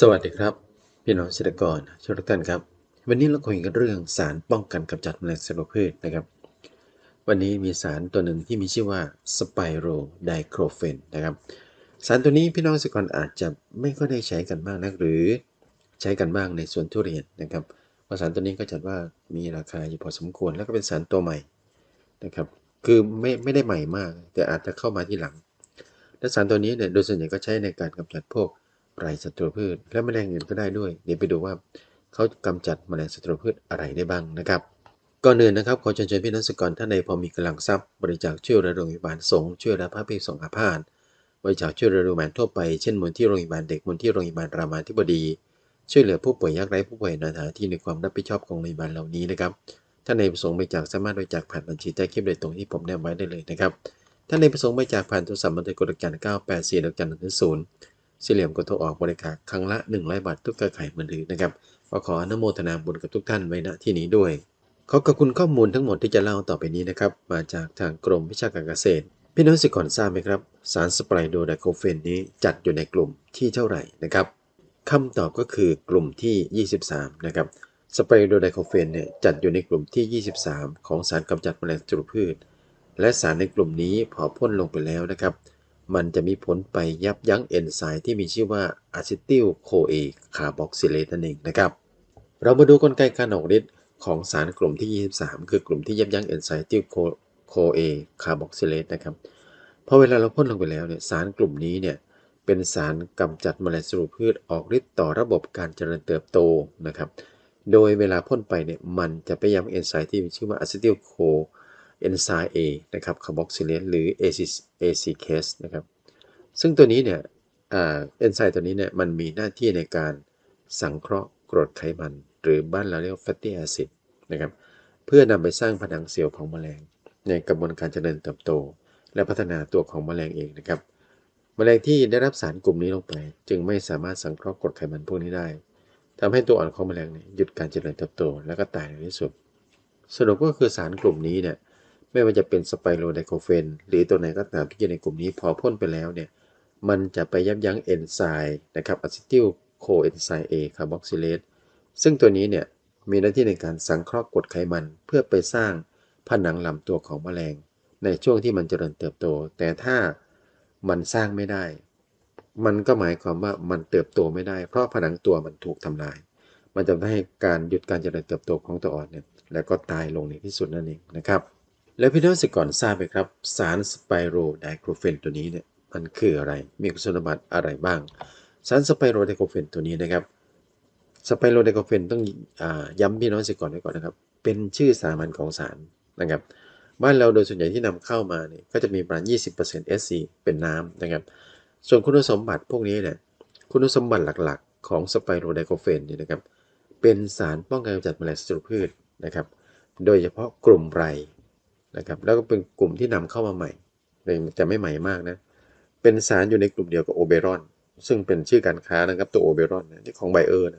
สวัสดีครับ พี่น้องเกษตรกรทุกท่านครับ วันนี้เราคุยกันเรื่องสารป้องกันกำจัดแมลงศัตรูพืชนะครับ วันนี้มีสารตัวหนึ่งที่มีชื่อว่าสไปโรไดโครเฟนนะครับ สารตัวนี้พี่น้องเกษตรกรอาจจะไม่ค่อยได้ใช้กันมากนักหรือใช้กันบ้างในสวนทุเรียนนะครับเพราะสารตัวนี้ก็จัดว่ามีราคาอยู่พอสมควร แล้วก็เป็นสารตัวใหม่นะครับ คือไม่ไม่ได้ใหม่มาก แต่อาจจะเข้ามาที่หลัง และสารตัวนี้เนี่ยโดยส่วนใหญ่ก็ใช้ในการกำจัดพวก ไรศัตรูพืช และแมลงอื่นก็ได้ด้วย เดี๋ยวไปดูว่าเขากำจัดแมลงศัตรูพืชอะไรได้บ้างนะครับก่อนอื่นนะครับขอเชิญชวนพี่น้องสกรท่านใดพอมีกำลังทรัพย์บริจาคช่วยเหลือโรงพยาบาลสงฆ์ช่วยเหลือพระภิกษุสงฆ์อาพาธบริจาคช่วยเหลือโรงพยาบาลทั่วไปเช่นมูลที่โรงพยาบาลเด็กมูลที่โรงพยาบาลรามาธิบดี ช่วยเหลือผู้ป่วยยากไร้ผู้ป่วยในฐาถาที่ในความรับผิดชอบของโรงพยาบาลเหล่านี้นะครับท่านใดประสงค์บริจาคสามารถบริจาคผ่านบัญชีใต้คลิปโดยตรงที่ผมแนบไว้ได้เลยนะครับท่านใดประสงค์บริจาคผ่านโทรศัพท์บันทึกกดการ984ดอกจัน1 0 เหลี่ยมกดโทรออกบริการครั้งละ100บาททุกเครือข่ายมือถือนะครับก็ขออนุโมทนาบุญกับทุกท่านไว้ณที่นี้ด้วย ขอขอบคุณข้อมูลทั้งหมดที่จะเล่าต่อไปนี้นะครับ มาจากทางกรมวิชาการเกษตร พี่น้องสิก่อนทราบไหมครับ สารสไปโดไดโคเฟนนี้จัดอยู่ในกลุ่มที่เท่าไหร่นะครับคำตอบก็คือกลุ่มที่ 23 นะครับสไปโดไดโคเฟนเนี่ยจัดอยู่ในกลุ่มที่ 23 ของสารกำจัดแมลงศัตรูพืช และสารในกลุ่มนี้พอพ่นลงไปแล้วนะครับ มันจะมีผลไปยับยั้งเอนไซม์ที่มีชื่อว่าอะซิติลโคเอคาร์บอกซิเลตนั่นเองนะครับ เรามาดูกลไกการออกฤทธิ์ของสารกลุ่มที่ 23 คือกลุ่มที่ยับยั้งเอนไซม์ที่โคเอคาร์บอกซิเลตนะครับพอเวลาเราพ่นลงไปแล้วเนี่ยสารกลุ่มนี้เนี่ยเป็นสารกำจัดแมลงศัตรูพืชออกฤทธิ์ต่อระบบการเจริญเติบโตนะครับ โดยเวลาพ่นไปเนี่ยมันจะไปยั้งเอนไซม์ที่มีชื่อว่าอะซิติลโคเอนไซม์ A นะครับคาร์บอกซิเลตหรือ ACase นะครับซึ่งตัวนี้เนี่ยเอนไซม์ตัวนี้เนี่ยมันมีหน้าที่ในการสังเคราะห์กรดไขมัน หรือบ้านเราเรียกว่า fatty acid นะครับเพื่อนำไปสร้างผนังเซลล์ของแมลง ในกระบวนการเจริญเติบโต และพัฒนาตัวของแมลงเองนะครับแมลงที่ได้รับสารกลุ่มนี้ลงไป จึงไม่สามารถสังเคราะห์กรดไขมันพวกนี้ได้ทำให้ตัวอ่อนของแมลงเนี่ยหยุดการเจริญเติบโต แล้วก็ตายในที่สุด สรุปก็คือสารกลุ่มนี้เนี่ย ไม่ว่าจะเป็นสไปโรไดโคเฟนหรือตัวไหนก็ตามที่อยู่ในกลุ่มนี้พอพ่นไปแล้วเนี่ยมันจะไปยับยั้งเอนไซม์นะครับอะซิติลโคเอนไซม์ A คาร์บอกซิเลตซึ่งตัวนี้เนี่ยมีหน้าที่ในการสังเคราะห์กรดไขมันเพื่อไปสร้างผนังลำตัวของแมลง ในช่วงที่มันเจริญเติบโต แต่ถ้ามันสร้างไม่ได้ มันก็หมายความว่ามันเติบโตไม่ได้ เพราะผนังตัวมันถูกทำลาย มันจะทำให้การหยุดการเจริญเติบโตของตัวอ่อนเนี่ยแล้วก็ตายลงในที่สุดนั่นเองนะครับ แล้วพี่น้องสิก่อนทราบไหมครับ สารสไปโรไดโครเฟนตัวนี้เนี่ยมันคืออะไรมีคุณสมบัติอะไรบ้าง สารสไปโรไดโครเฟนตัวนี้นะครับสไปโรไดโครเฟนต้องอย้ำพี่น้องสิก่อนไว้ก่อนนะครับ เป็นชื่อสามัญของสารนะครับ บ้านเราโดยส่วนใหญ่ที่นำเข้ามาเนี่ยก็จะมีประมาณ 20% SC เป็นน้ำนะครับ ส่วนคุณสมบัติพวกนี้เนี่ยคุณสมบัติหลักๆ ของสไปโรไดโครเฟนเนี่ยนะครับ เป็นสารป้องกันกำจัดแมลงศัตรูพืชนะครับ โดยเฉพาะกลุ่มไร นะครับแล้วก็เป็นกลุ่มที่นำเข้ามาใหม่จะไม่ใหม่มากนะเป็นสารอยู่ในกลุ่มเดียวกับโอเบรอนซึ่งเป็นชื่อการค้านะครับตัวโอเบรอนนี่ของไบเออร์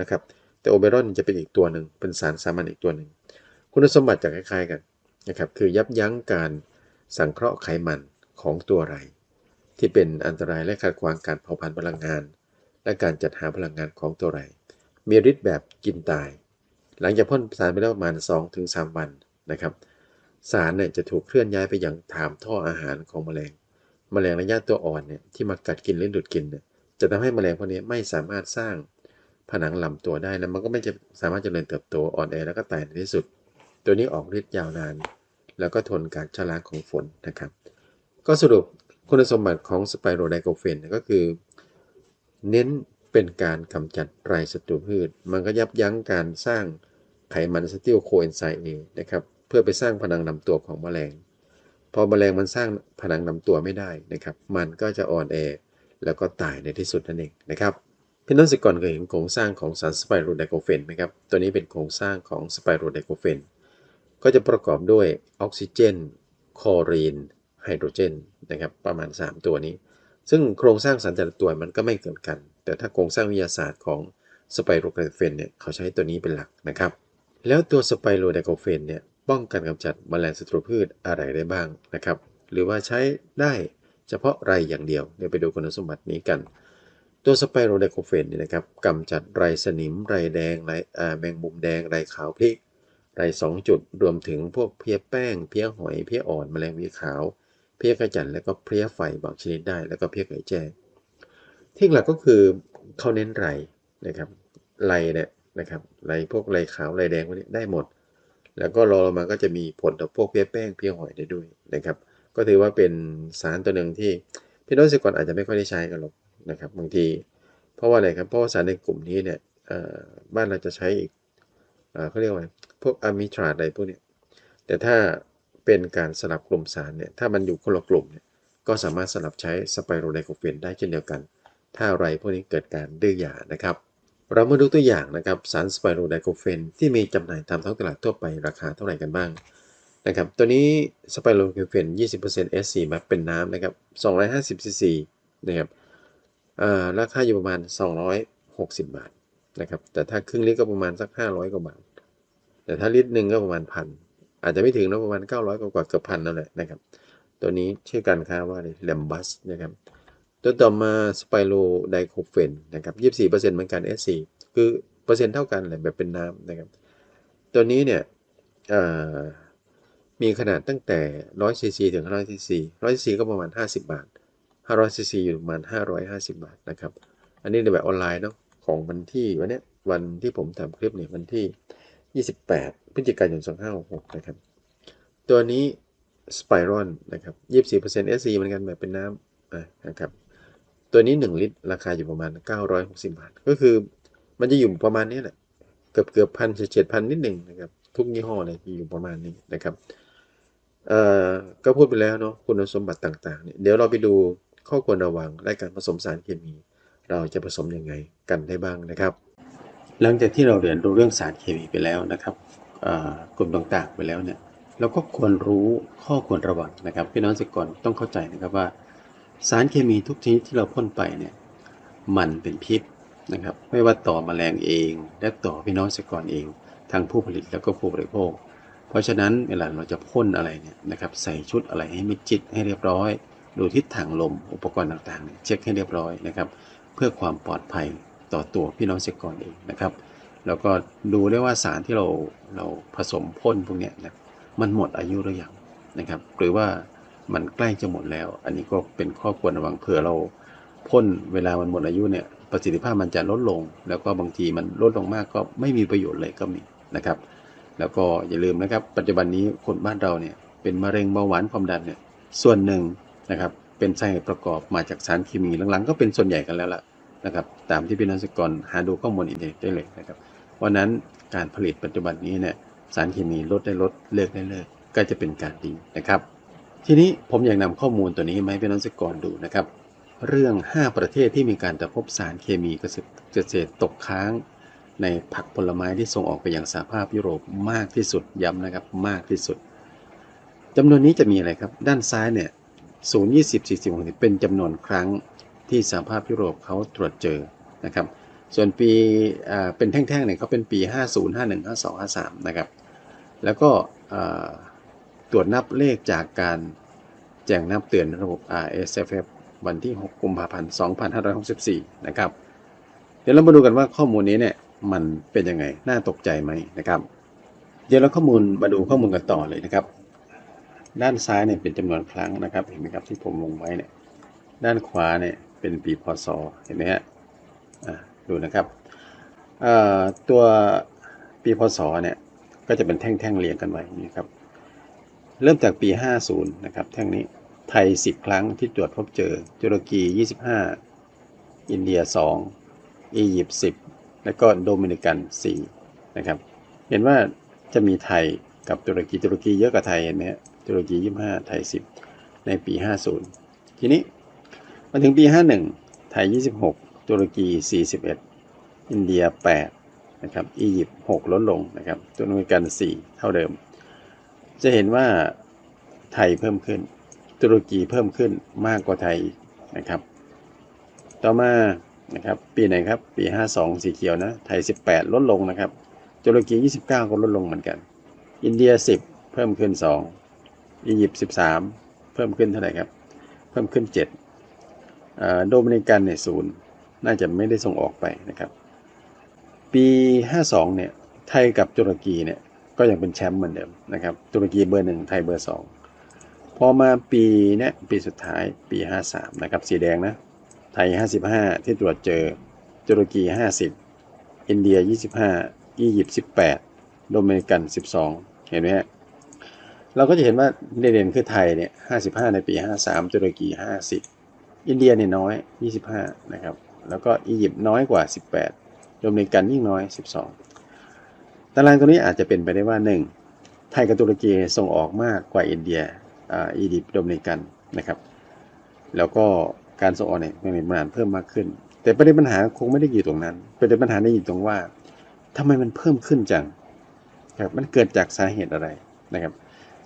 นะครับแต่โอเบรอนจะเป็นอีกตัวหนึ่งเป็นสารสามัญอีกตัวหนึ่งคุณสมบัติจะคล้ายๆกันนะครับคือยับยั้งการสังเคราะห์ไขมันของตัวไร ที่เป็นอันตรายและขัดขวางการเผาผลาญพลังงาน และการจัดหาพลังงานของตัวไร มีฤทธิ์แบบกินตาย หลังจากพ่นสารไปแล้วประมาณ 2-3 วันนะครับ สารเนี่ยจะถูกเคลื่อนย้ายไปยังถามท่ออาหารของแมลง แมลงระยะตัวอ่อนเนี่ยที่มากัดกินหรือดูดกินเนี่ยจะทำให้แมลงพวกนี้ไม่สามารถสร้างผนังลำตัวได้แล้วมันก็ไม่จะสามารถเจริญเติบโตอ่อนแอแล้วก็ตายในที่สุด ตัวนี้ออกฤทธิ์ยาวนาน แล้วก็ทนการชะล้างของฝนนะครับ ก็สรุปคุณสมบัติของสไปโรไดโคเฟนก็คือ เน้นเป็นการกำจัดไรศัตรูพืช มันก็ยับยั้งการสร้างไขมันสติลโคเอนไซม์เอนะครับ พื่อไปสร้างผนังลำตัวของแมลง พอแมลงมันสร้างผนังลำตัวไม่ได้นะครับ มันก็จะอ่อนแอแล้วก็ตายในที่สุดนั่นเองนะครับพี่น้องสิก่อนเคยเห็นโครงสร้างของสารสไปโรไดโคเฟนไหมครับ ตัวนี้เป็นโครงสร้างของสไปโรไดโคเฟน ก็จะประกอบด้วยออกซิเจน คลอรีน ไฮโดรเจนนะครับ ประมาณ 3 ตัวนี้ ซึ่งโครงสร้างสารแต่ละตัวมันก็ไม่เหมือนกัน แต่ถ้าโครงสร้างวิทยาศาสตร์ของสไปโรไดโคเฟนเนี่ย เขาใช้ตัวนี้เป็นหลักนะครับ แล้วตัวสไปโรไดโคเฟนเนี่ย ป้องกันกำจัดมแมลงศัตรูพืชอะไรได้บ้างนะครับ หรือว่าใช้ได้เฉพาะไรอย่างเดียวเดี๋ยวไปดูคุณสมบัตินี้กัน ตัวสไปโรไดโคเฟนนี่นะครับกำจัดไรสนิมไรแดงไรแมงมุมแดงไรขาวพริกไรสองจุดรวมถึงพวกเพี้ยแป้ง เพี้ยหอยเพี้ยอ่อนแมลงวีขาว เพี้ยกระจันแล้วก็เพี้ยไฟบางชนิดได้แล้วก็เพี้ยไก่แจ้ที่หลักก็คือเขาเน้นไรนะครับไรเนี่ยนะครับไรพวกไรขาวไรแดงพวกนี้ได้หมด แล้วก็รอลงมาก็จะมีผลต่อพวกเพี้ยแป้งเพี้ยหอยได้ด้วยนะครับ ก็ถือว่าเป็นสารตัวหนึ่งที่พี่น้องเกษตรกรอาจจะไม่ค่อยได้ใช้กันหรอกนะครับบางที เพราะว่าอะไรครับเพราะว่าสารในกลุ่มนี้เนี่ยบ้านเราจะใช้อีกเอ่อเขาเรียกว่าพวกอะมิทราอะไรพวกนี้แต่ถ้าเป็นการสลับกลุ่มสารเนี่ยถ้ามันอยู่คนละกลุ่มเนี่ยก็สามารถสลับใช้สไปโรไดโคเฟนได้เช่นเดียวกัน ถ้าอะไรพวกนี้เกิดการดื้อยานะครับ เรามาดูตัวอย่างนะครับสารสไปโรไดโคเฟนที่มีจำหน่ายตามท้องตลาดทั่วไปราคาเท่าไหร่กันบ้างนะครับตัวนี้สไปโรไดโคเฟน20% SC มาเป็นน้ำนะครับ250 cc นะครับราคาอยู่ประมาณ 260 บาทนะครับแต่ถ้าครึ่งลิตรก็ประมาณสัก 500 กว่าบาท แต่ถ้าลิตรหนึ่งก็ประมาณพันอาจจะไม่ถึงนะประมาณ 900 กว่ากว่าเกือบพันนั่นแหละนะครับตัวนี้ชื่อการค้าว่าเลมบัสนะครับ ตัวต่อมาสไปโรไดโคเฟนนะครับ24%เหมือนกัน SC คือเปอร์เซ็นต์เท่ากันเลยแบบเป็นน้ำนะครับ ตัวนี้เนี่ยมีขนาดตั้งแต่100 cc ถึง500 cc 100 cc ก็ประมาณ 50 บาท500 cc อยู่ประมาณ 550 บาทนะครับ อันนี้ในแบบออนไลน์เนาะของวันที่วันเนี้ยวันที่ผมทำคลิปเนี่ยวันที่ 28 พฤศจิกายน 2566 นะครับ ตัวนี้สไปรอนนะครับ 24% SC เหมือนกันแบบเป็นน้ำนะครับ ตัวนี้ 1 ลิตร ราคาอยู่ประมาณ 960 บาท ก็คือมันจะอยู่ประมาณนี้แหละเกือบเกือบพันเจ็ดพันนิดหนึ่งนะครับ ทุกยี่ห้อเลยอยู่ประมาณนี้นะครับเอ่อก็พูดไปแล้วเนาะคุณสมบัติต่างๆเนี่ยเดี๋ยวเราไปดูข้อควรระวังและการผสมสารเคมี เราจะผสมยังไงกันได้บ้างนะครับ หลังจากที่เราเรียนรู้เรื่องสารเคมีไปแล้วนะครับเอ่อกลุ่มต่างๆไปแล้วเนี่ยเราก็ควรรู้ข้อควรระวังนะครับพี่น้องเกษตรกรต้องเข้าใจนะครับว่า สารเคมีทุกชนิดที่เราพ่นไปเนี่ยมันเป็นพิษนะครับ ไม่ว่าต่อแมลงเอง และต่อพี่น้องเกษตรกรเองทั้งผู้ผลิตแล้วก็ผู้บริโภค เพราะฉะนั้นเวลาเราจะพ่นอะไรเนี่ยนะครับใส่ชุดอะไรให้มิดชิดให้เรียบร้อย ดูทิศทางลมอุปกรณ์ต่างๆเนี่ยเช็คให้เรียบร้อยนะครับ เพื่อความปลอดภัยต่อตัวพี่น้องเกษตรกรเองนะครับ แล้วก็ดูได้ว่าสารที่เราเราผสมพ่นพวกนี้นะมันหมดอายุหรือยังนะครับ หรือว่า มันใกล้จะหมดแล้ว อันนี้ก็เป็นข้อควรระวังเผื่อเราพ่นเวลามันหมดอายุเนี่ยประสิทธิภาพมันจะลดลง แล้วก็บางทีมันลดลงมากก็ไม่มีประโยชน์เลยก็มีนะครับ แล้วก็อย่าลืมนะครับ ปัจจุบันนี้คนบ้านเราเนี่ยเป็นมะเร็งเบาหวานความดันเนี่ยส่วนหนึ่งนะครับเป็นสาเหตุประกอบมาจากสารเคมีหลังๆ ก็เป็นส่วนใหญ่กันแล้วล่ะนะครับตามที่พี่นักศึกรหาดูข้อมูลอินเทอร์เน็ตได้เลยนะครับเพราะนั้นการผลิตปัจจุบันนี้เนี่ยสารเคมีลดได้ลดเลิกได้เลิกก็จะเป็นการดีนะครับ ทีนี้ผมอยากนำข้อมูลตัวนี้มาให้พี่นักศึกรดูนะครับ เรื่อง 5 ประเทศที่มีการตะพบสารเคมีเกษตรตกค้าง ในผักผลไม้ที่ส่งออกไปยังสหภาพยุโรปมากที่สุดย้ำนะครับมากที่สุดจำนวนนี้จะมีอะไรครับ ด้านซ้ายเนี่ย0 20 40 60เป็นจำนวนครั้งที่สหภาพยุโรปเขาตรวจเจอนะครับ ส่วนปีเป็นแท่งๆเนี่ยเขาเป็นปี 50 51 52 53 นะครับ แล้วก็ ตรวจนับเลขจากการแจ้งนับเตือนระบบ RSFF วันที่ 6 กุมภาพันธ์ 2564 นะครับ เดี๋ยวเรามาดูกันว่าข้อมูลนี้เนี่ยมันเป็นยังไง น่าตกใจไหมนะครับ เดี๋ยวเราข้อมูลมาดูข้อมูลกันต่อเลยนะครับ ด้านซ้ายเนี่ยเป็นจำนวนครั้งนะครับ เห็นไหมครับที่ผมลงไว้เนี่ย ด้านขวาเนี่ยเป็นปีพศ เห็นไหมฮะดูนะครับตัวปีพศเนี่ยก็จะเป็นแท่งๆเรียงกันไว้นี่ครับ เริ่มจากปี 50 นะครับ แท่งนี้ไทย 10 ครั้งที่ตรวจพบเจอ ตุรกี 25 อินเดีย 2 อียิปต์ 10 แล้วก็โดมินิกัน 4 นะครับ เห็นว่าจะมีไทยกับตุรกี ตุรกีเยอะกว่าไทยเห็นไหมฮะตุรกี 25 ไทย 10 ในปี 50 ทีนี้มาถึงปี 51 ไทย 26 ตุรกี 41 อินเดีย 8 นะครับ อียิปต์ 6 ลดลงนะครับโดมินิกัน 4 เท่าเดิม จะเห็นว่าไทยเพิ่มขึ้น ตุรกีเพิ่มขึ้นมากกว่าไทยนะครับ ต่อมานะครับปีไหนครับปี 52 สีเขียวนะ ไทย 18 ลดลงนะครับ ตุรกี 29 ก็ลดลงเหมือนกัน อินเดีย 10 เพิ่มขึ้น 2 อียิปต์ 13 เพิ่มขึ้นเท่าไหร่ครับ เพิ่มขึ้น7อ่าโดมินิกันเนี่ยศูนย์น่าจะไม่ได้ส่งออกไปนะครับ ปี 52 เนี่ย ไทยกับตุรกีเนี่ย ก็ยังเป็นแชมป์เหมือนเดิมนะครับตุรกีเบอร์หนึ่งไทยเบอร์สองพอมาปีนี้ปีสุดท้ายปี 53 นะครับ สีแดงนะ ไทย 55 ที่ตรวจเจอ ตุรกี 50 อินเดีย 25 อียิปต์ 18 โดมินิกัน 12 เห็นไหมฮะเราก็จะเห็นว่าเด่นๆคือไทยเนี่ย 55 ในปี 53 ตุรกี 50 อินเดียเนี่ยน้อย 25 นะครับ แล้วก็อียิปต์น้อยกว่า 18 โดมินิกันยิ่งน้อย 12 ตารางตัวนี้อาจจะเป็นไปได้ว่า 1. ไทยกับตุรกีส่งออกมากกว่าอินเดียอียิปต์โดมินิกันนะครับ แล้วก็การส่งออกเนี่ยมีปริมาณเพิ่มมากขึ้น แต่ประเด็นปัญหาคงไม่ได้อยู่ตรงนั้นประเด็นปัญหาได้อยู่ตรงว่าทำไมมันเพิ่มขึ้นจังครับมันเกิดจากสาเหตุอะไรนะครับ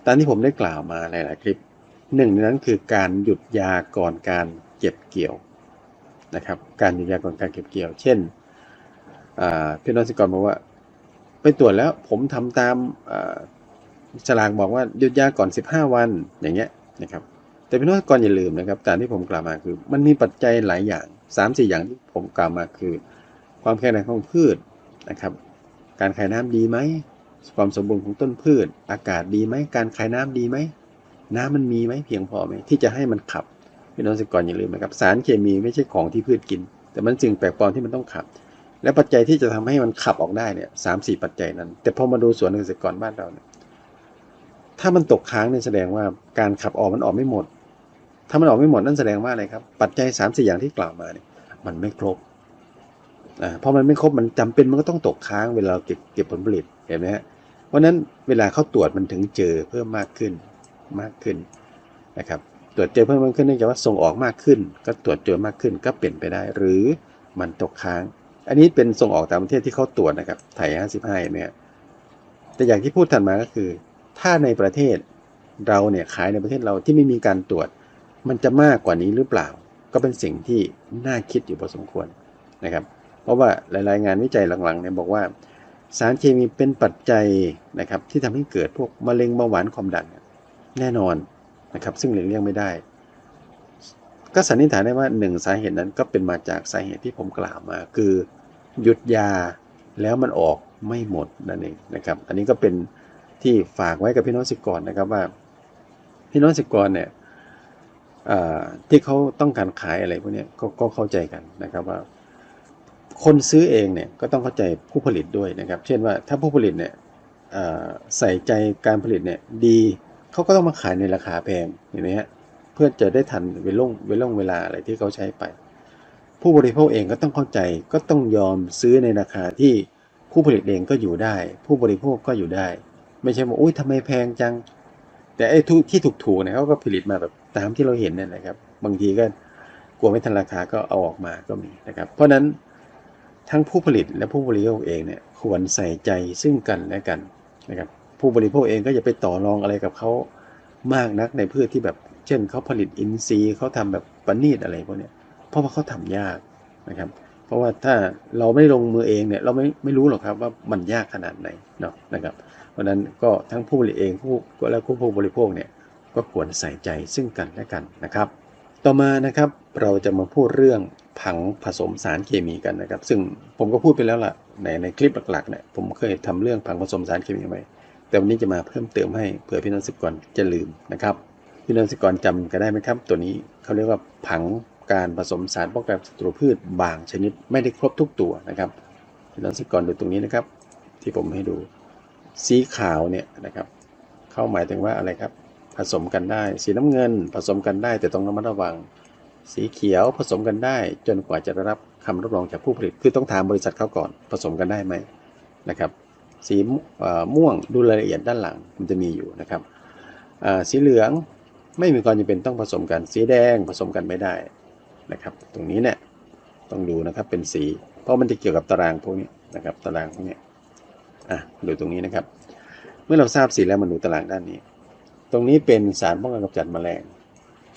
ตามที่ผมได้กล่าวมาหลาย ๆ คลิปหนึ่งในนั้นคือการหยุดยาก่อนการเก็บเกี่ยวนะครับ การหยุดยาก่อนการเก็บเกี่ยว เช่นพี่น้องสิกรบอกว่า ไปตรวจแล้วผมทำตามฉลากบอกว่าหยุดยาก่อน 15 วันอย่างเงี้ยนะครับ แต่พี่น้องก่อนอย่าลืมนะครับตามที่ผมกล่าวมาคือ มันมีปัจจัยหลายอย่าง3ามสี่อย่างที่ผมกล่าวมาคือ ความแข็งแรงของพืชนะครับ การขายน้ำดีไหมความสมบูรณ์ของต้นพืช อากาศดีไหมการขายน้ำดีไหมน้ำมันมีไหมเพียงพอไหมที่จะให้มันขับพี่น้องเกษตรกรอย่าลืมนะครับ สารเคมีไม่ใช่ของที่พืชกิน แต่มันสิ่งแปลกปลอมที่มันต้องขับ และปัจจัยที่จะทำให้มันขับออกได้เนี่ยสามสี่ปัจจัยนั้น แต่พอมาดูสวนเกษตรกรบ้านเราเนี่ยถ้ามันตกค้างเนี่ยแสดงว่าการขับออกมันออกไม่หมด ถ้ามันออกไม่หมดนั่นแสดงว่าอะไรครับ ปัจจัย3ามสี่อย่างที่กล่าวมาเนี่ยมันไม่ครบอ่าพอมันไม่ครบมันจำเป็นมันก็ต้องตกค้างเวลาเก็บเก็บผลผลิตเห็นไหมฮะเพราะฉะนั้นเวลาเขาตรวจมันถึงเจอเพิ่มมากขึ้นมากขึ้นนะครับตรวจเจอเพิ่มมากขึ้นเนื่องจากว่าส่งออกมากขึ้น ก็ตรวจเจอมากขึ้นก็เปลี่ยนไปได้ หรือมันตกค้าง อันนี้เป็นส่งออกต่างประเทศที่เขาตรวจนะครับ ไทย55เห็นไหมฮะแต่อย่างที่พูดถัดมาก็คือ ถ้าในประเทศเราเนี่ยขายในประเทศเราที่ไม่มีการตรวจ มันจะมากกว่านี้หรือเปล่า ก็เป็นสิ่งที่น่าคิดอยู่พอสมควรนะครับ เพราะว่าหลาย ๆ งานวิจัยหลัง ๆ เนี่ยบอกว่า สารเคมีเป็นปัจจัยนะครับที่ทำให้เกิดพวกมะเร็งเบาหวานความดันแน่นอนนะครับ ซึ่งหลีกเลี่ยงไม่ได้ ก็สันนิษฐานได้ว่าหนึ่งสาเหตุนั้นก็เป็นมาจากสาเหตุที่ผมกล่าวมา คือ หยุดยาแล้วมันออกไม่หมดนั่นเองนะครับ อันนี้ก็เป็นที่ฝากไว้กับพี่น้องสิกรนะครับว่า พี่น้องสิกรเนี่ยที่เขาต้องการขายอะไรพวกนี้ก็ก็เข้าใจกันนะครับว่า คนซื้อเองเนี่ยก็ต้องเข้าใจผู้ผลิตด้วยนะครับ เช่นว่าถ้าผู้ผลิตเนี่ยใส่ใจการผลิตเนี่ยดีเขาก็ต้องมาขายในราคาแพงเห็นไหมฮะเพื่อจะได้ทันเวลงเวลงเวลาอะไรที่เขาใช้ไป ผู้บริโภคเองก็ต้องเข้าใจก็ต้องยอมซื้อในราคาที่ผู้ผลิตเองก็อยู่ได้ ผู้บริโภคก็อยู่ได้ ไม่ใช่ว่าอุ้ยทำไมแพงจัง แต่ไอ้ทุที่ถูกๆเนี่ยเขาก็ผลิตมาแบบตามที่เราเห็นเนี่ยนะครับ บางทีก็กลัวไม่ทันราคาก็เอาออกมาก็มีนะครับ เพราะฉะนั้นทั้งผู้ผลิตและผู้บริโภคเองเนี่ยควรใส่ใจซึ่งกันและกันนะครับผู้บริโภคเองก็อย่าไปต่อรองอะไรกับเขามากนักในพืชที่แบบ เช่นเขาผลิตอินทรีย์เขาทำแบบประณีตอะไรพวกเนี้ย เพราะว่าเขาทำยากนะครับ เพราะว่าถ้าเราไม่ลงมือเองเนี่ยเราไม่ไม่รู้หรอกครับว่ามันยากขนาดไหนเนาะนะครับ เพราะนั้นก็ทั้งผู้ผลิตเองผู้และผู้บริโภคเนี่ยก็ควรใส่ใจซึ่งกันและกันนะครับ ต่อมานะครับเราจะมาพูดเรื่องผังผสมสารเคมีกันนะครับ ซึ่งผมก็พูดไปแล้วล่ะในในคลิปหลักๆเนี่ยผมเคยทำเรื่องผังผสมสารเคมีไว้แต่วันนี้จะมาเพิ่มเติมให้เผื่อพี่น้องสิกรจะลืมนะครับพี่น้องสิกรจำกันได้ไหมครับ ตัวนี้เขาเรียกว่าผัง การผสมสารป้องกันศัตรูพืชบางชนิดไม่ได้ครบทุกตัวนะครับพี่น้องสิกรดูตรงนี้นะครับ ที่ผมให้ดูสีขาวเนี่ยนะครับ เข้าหมายถึงว่าอะไรครับ ผสมกันได้ สีน้ำเงินผสมกันได้ แต่ต้องระมัดระวัง สีเขียวผสมกันได้ จนกว่าจะได้รับคำรับรองจากผู้ผลิต คือต้องถามบริษัทเขาก่อน ผสมกันได้ไหมนะครับ สีม่วงดูรายละเอียดด้านหลังมันจะมีอยู่นะครับสีเหลืองไม่มีความจำเป็นต้องผสมกัน สีแดงผสมกันไม่ได้ นะครับ ตรงนี้เนี่ยต้องดูนะครับเป็นสี เพราะมันจะเกี่ยวกับตารางพวกนี้นะครับ ตารางพวกนี้อะดูตรงนี้นะครับ เมื่อเราทราบสีแล้วมาดูตารางด้านนี้ ตรงนี้เป็นสารป้องกันกำจัดแมลง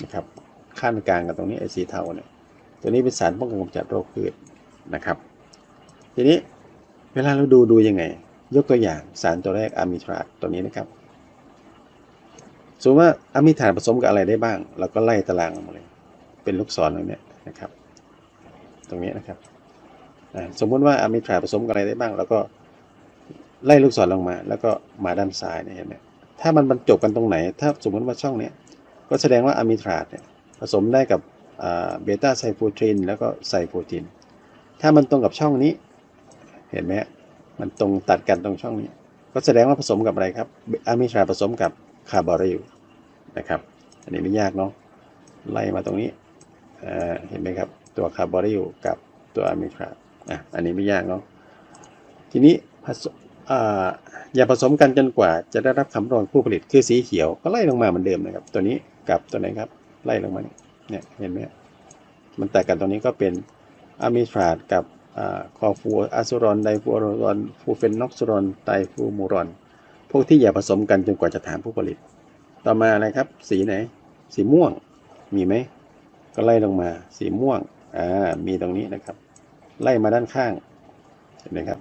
นะครับขั้นกลางกับตรงนี้ไอสีเทาเนี่ยตัวนี้เป็นสารป้องกันกำจัดโรคพืชนะครับ ทีนี้เวลาเราดูดูยังไง ยกตัวอย่างสารตัวแรกอะมิทราตตัวนี้นะครับสมมติว่าอะมิทราตผสมกับอะไรได้บ้าง เราก็ไล่ตารางออกมาเลย เป็นลูกศรตรงนี้นะครับ ตรงนี้นะครับสมมุติว่าอะมิทราผสมกับอะไรได้บ้าง แล้วก็ไล่ลูกศรลงมา แล้วก็มาด้านซ้ายเนี่ยเห็นไหมถ้ามันบรรจบกันตรงไหน ถ้าสมมติว่าช่องเนี้ยก็แสดงว่าอะมิทราเนี่ยผสมได้กับเบต้าไซโฟทรินแล้วก็ไซโฟทิน ถ้ามันตรงกับช่องนี้ เห็นไหมมันตรงตัดกันตรงช่องนี้ ก็แสดงว่าผสมกับอะไรครับอะมิทราผสมกับคาร์บอริลนะครับ อันนี้ไม่ยากเนาะไล่มาตรงนี้ เห็นไหมครับ ตัวคาร์บอริลกับตัวอะมิทราอะอันนี้ไม่ยากเนาะทีนี้ผสมอย่าผสมกันจนกว่าจะได้รับคำร้องผู้ผลิตคือสีเขียวก็ไล่ลงมาเหมือนเดิมนะครับ ตัวนี้กับตัวไหนครับไล่ลงมาเนี่ยเห็นไหมมันแตกกันตรงนี้ก็เป็นอะมิทรากับคอฟูอะซูรอนไดฟูอรอนฟูเฟนนอกซูรอนไดฟูมูรอน พวกที่อย่าผสมกันจนกว่าจะถามผู้ผลิต ต่อมาอะไรครับ สีไหน สีม่วงมีไหม ก็ไล่ลงมาสีม่วงอ่ามีตรงนี้นะครับ ไล่มาด้านข้างเห็นไหมครับ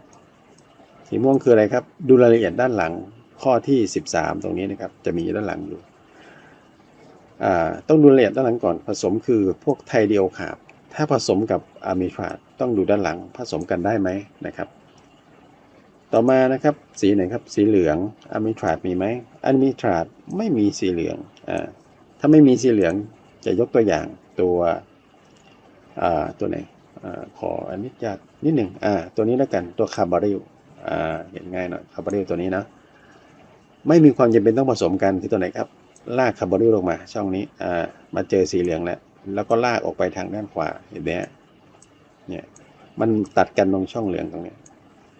สีม่วงคืออะไรครับ ดูรายละเอียดด้านหลังข้อที่ 13 ตรงนี้นะครับ จะมีด้านหลังอยู่อ่าต้องดูรายละเอียดด้านหลังก่อนผสมคือพวกไทเดียวขาบถ้าผสมกับอะมิทราตต้องดูด้านหลังผสมกันได้ไหมนะครับ ต่อมานะครับสีไหนครับสีเหลืองอะมิทราตมีไหมอะมิทราตไม่มีสีเหลืองอ่าถ้าไม่มีสีเหลืองจะยกตัวอย่าง ตัวตัวไหนอขออนนี้จากนิดหนึ่งตัวนี้แล้วกันตัวคาร์บาริลเห็นง่ายหน่อยคาร์บาริลตัวนี้นะไม่มีความจำเป็นต้องผสมกันคือตัวไหนครับ ลากคาร์บาริลลงมา ช่องนี้มาเจอสีเหลืองแล้ว แล้วก็ลากออกไปทางด้านขวาเห็นไหมเนี่ยมันตัดกันตรงช่องเหลืองตรงนี้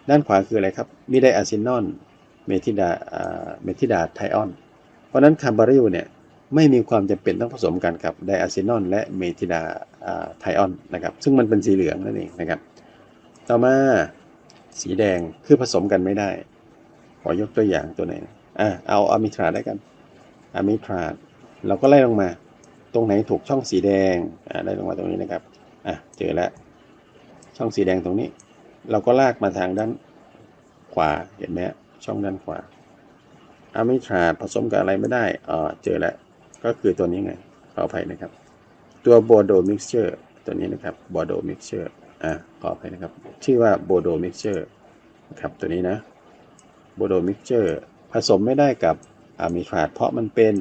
ด้านขวาคืออะไรครับมีไดอะซินอนเมทิดาเมทิดาไทออน เพราะฉะนั้นคาร์บาริลเนี่ย ไม่มีความจำเป็นต้องผสมกันกับไดอะซินอนและเมทิดาไทออนนะครับซึ่งมันเป็นสีเหลืองนั่นเองนะครับ ต่อมาสีแดงคือผสมกันไม่ได้ ขอยกตัวอย่างตัวไหนอะเอาอะมิทราได้กันอะมิทราเราก็ไล่ลงมา ตรงไหนถูกช่องสีแดงอ่าไล่ลงมาตรงนี้นะครับอะเจอแล้วช่องสีแดงตรงนี้ เราก็ลากมาทางด้านขวาเห็นไหมช่องด้านขวาอะมิทราผสมกับอะไรไม่ได้อ่าเจอแล้ว ก็คือตัวนี้ไง ขออภัยนะครับ ตัวโบโดมิกเจอร์ตัวนี้นะครับโบโดมิกเจอร์อ่าขออภัยนะครับ ชื่อว่าโบโดมิกเจอร์นะครับตัวนี้นะโบโดมิกเจอร์ผสมไม่ได้กับอะมิทราเพราะมันเป็น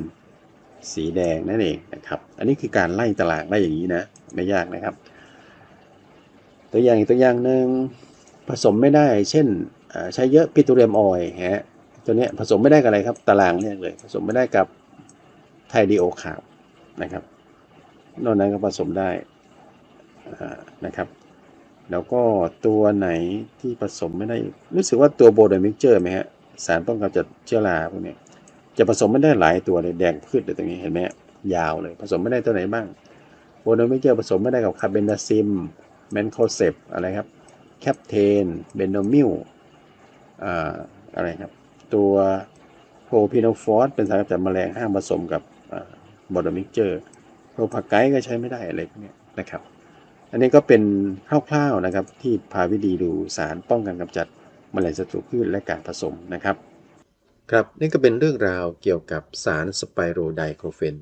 สีแดงนั่นเองนะครับ อันนี้คือการไล่ตารางได้อย่างนี้นะ ไม่ยากนะครับ ตัวอย่างอีกตัวอย่างหนึ่งผสมไม่ได้ เช่นใช้เยอะปิโตรเลียมออยล์ฮะตัวนี้ผสมไม่ได้กับอะไรครับ ตารางเนี่ยเลย ผสมไม่ได้กับ ไทดีโอขาวนะครับนอกนั้นก็ผสมได้นะครับ แล้วก็ตัวไหนที่ผสมไม่ได้ รู้สึกว่าตัวโบโดมิกเจอร์ไหมฮะสารป้องกันจัดเชื้อราพวกนี้จะผสมไม่ได้หลายตัวเลยแดงพืชเลยตรงนี้เห็นไหมยาวเลย ผสมไม่ได้ตัวไหนบ้างโบโดมิกเจอร์ผสมไม่ได้กับคาร์เบนดาซิมแมนโคเซปอะไรครับแคปเทนเบนโนมิลอ่าอะไรครับ ตัวโพพิโนฟอสเป็นสารกำจัดแมลงห้ามผสมกับ บอดมิกเจอร์โพพาไกด์ก็ใช้ไม่ได้อะไรพวกนี้นะครับ อันนี้ก็เป็นคร่าวๆนะครับที่พาวิธีดูสารป้องกันกำจัดแมลงศัตรูพืชและการผสมนะครับ ครับนี่ก็เป็นเรื่องราวเกี่ยวกับสารสไปโรไดโครเฟน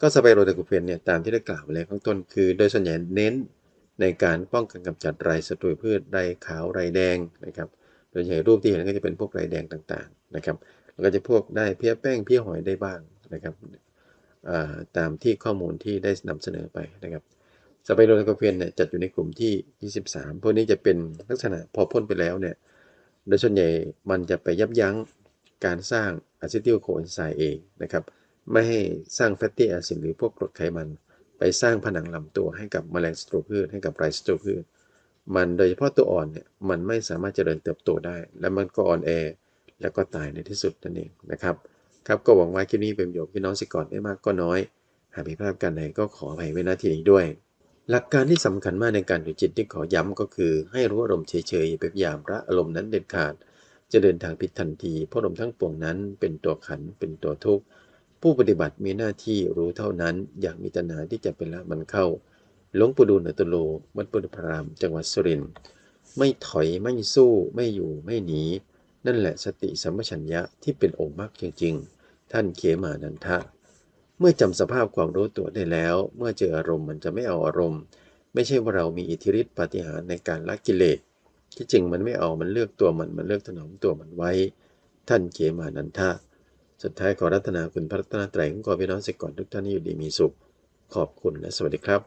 ก็สไปโรไดโครเฟนเนี่ยตามที่ได้กล่าวไปแล้วข้างต้นคือ โดยส่วนใหญ่เน้นในการป้องกันกำจัดไรศัตรูพืชไรขาวไรแดงนะครับโดยใหญ่รูปที่เห็นก็จะเป็นพวกไรแดงต่างๆนะครับแล้วก็จะพวกได้เพี้ยแป้งเพี้ยหอยได้บ้างนะครับ ตามที่ข้อมูลที่ได้นำเสนอไปนะครับสไปโรไดโคเฟนเนี่ยจัดอยู่ในกลุ่มที่ 23 พวกนี้จะเป็นลักษณะพอพ่นไปแล้วเนี่ยโดยส่วนใหญ่มันจะไปยับยั้งการสร้างอะซิติลโคเอนไซม์เองนะครับไม่ให้สร้างแฟตตี้แอซิดหรือพวกกรดไขมัน ไปสร้างผนังลำตัวให้กับแมลงศัตรูพืชให้กับไรศัตรูพืช มันโดยเฉพาะตัวอ่อนเนี่ยมันไม่สามารถเจริญเติบโตได้ และมันก็อ่อนแอแล้วก็ตายในที่สุดนั่นเองนะครับ ครับก็หวังว่าคลิปนี้เป็นประโยชน์พี่น้องสิกรได้มากก็น้อย หากผิดพลาดกันใดก็ขออภัยไว้ณที่นี้ด้วย หลักการที่สำคัญมากในการดูจิตที่ขอย้ำก็คือ ให้รู้อารมณ์เฉยๆอย่าไปพยายามระอารมณ์นั้นเด็ดขาด จะเดินทางผิดทันทีเพราะอารมณ์ทั้งปวงนั้นเป็นตัวขันเป็นตัวทุกข์ผู้ปฏิบัติมีหน้าที่รู้เท่านั้น อยางมีตัณหาที่จะเป็นละมันเข้าหลวงปู่ดูลย์เนตโลวัดปุถพรามจังหวัดสุรินทร์ไม่ถอยไม่สู้ไม่อยู่ไม่หนี นั่นแหละสติสัมปชัญญะที่เป็นองค์มรรคจริงๆท่านเขมานันทะ เมื่อจำสภาพความรู้ตัวได้แล้ว เมื่อเจออารมณ์มันจะไม่เอาอารมณ์ ไม่ใช่ว่าเรามีอิทธิฤทธิปฏิหารในการละกิเลสที่จริงมันไม่เอามันเลือกตัวมันมันเลือกถนอมตัวมันไว้ ท่านเขมานันทะ สุดท้ายขอรัตนาคุณพระรัตนตรัยของขอพี่น้องสิกก่อนทุกท่านที่อยู่ดีมีสุข ขอบคุณและสวัสดีครับ